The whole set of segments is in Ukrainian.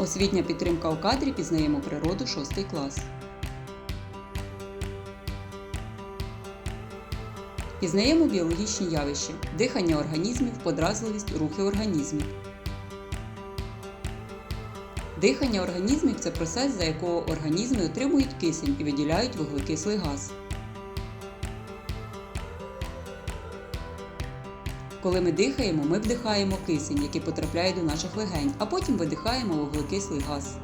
Освітня підтримка у кадрі пізнаємо природу 6 клас. Пізнаємо біологічні явища, дихання організмів, подразливість, рухи організмів. Дихання організмів це процес, за якого організми отримують кисень і виділяють вуглекислий газ. Коли ми дихаємо, ми вдихаємо кисень, який потрапляє до наших легень, а потім видихаємо вуглекислий газ.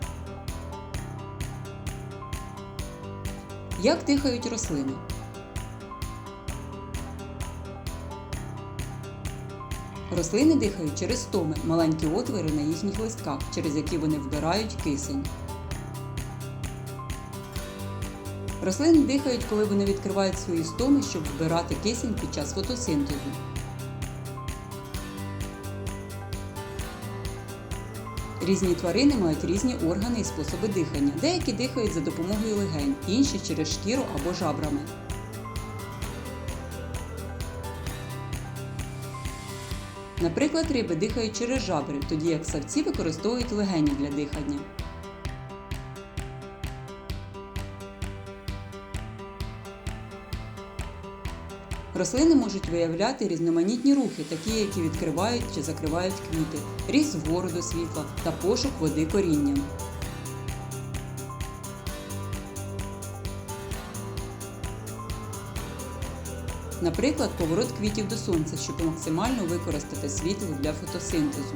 Як дихають рослини? Рослини дихають через стоми, маленькі отвори на їхніх листках, через які вони вбирають кисень. Рослини дихають, коли вони відкривають свої стоми, щоб вбирати кисень під час фотосинтезу. Різні тварини мають різні органи і способи дихання. Деякі дихають за допомогою легень, інші через шкіру або жабрами. Наприклад, риби дихають через жабри, тоді як савці використовують легені для дихання. Рослини можуть виявляти різноманітні рухи, такі, які відкривають чи закривають квіти, ріст вгору до світла та пошук води корінням. Наприклад, поворот квітів до сонця, щоб максимально використати світло для фотосинтезу.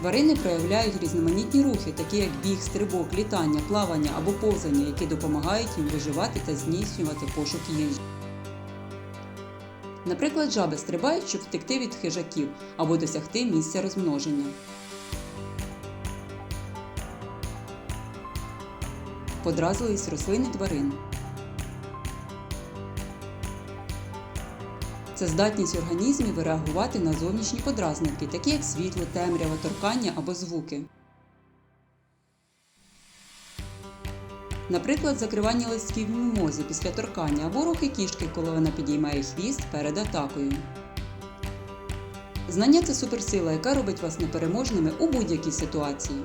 Тварини проявляють різноманітні рухи, такі як біг, стрибок, літання, плавання або повзання, які допомагають їм виживати та здійснювати пошук їжі. Наприклад, жаби стрибають, щоб втекти від хижаків або досягти місця розмноження. Подразливість рослин і тварин. Це здатність організмів реагувати на зовнішні подразники, такі як світло, темрява, торкання або звуки. Наприклад, закривання листків мімози після торкання або рухи кішки, коли вона підіймає хвіст перед атакою. Знання це суперсила, яка робить вас непереможними у будь-якій ситуації.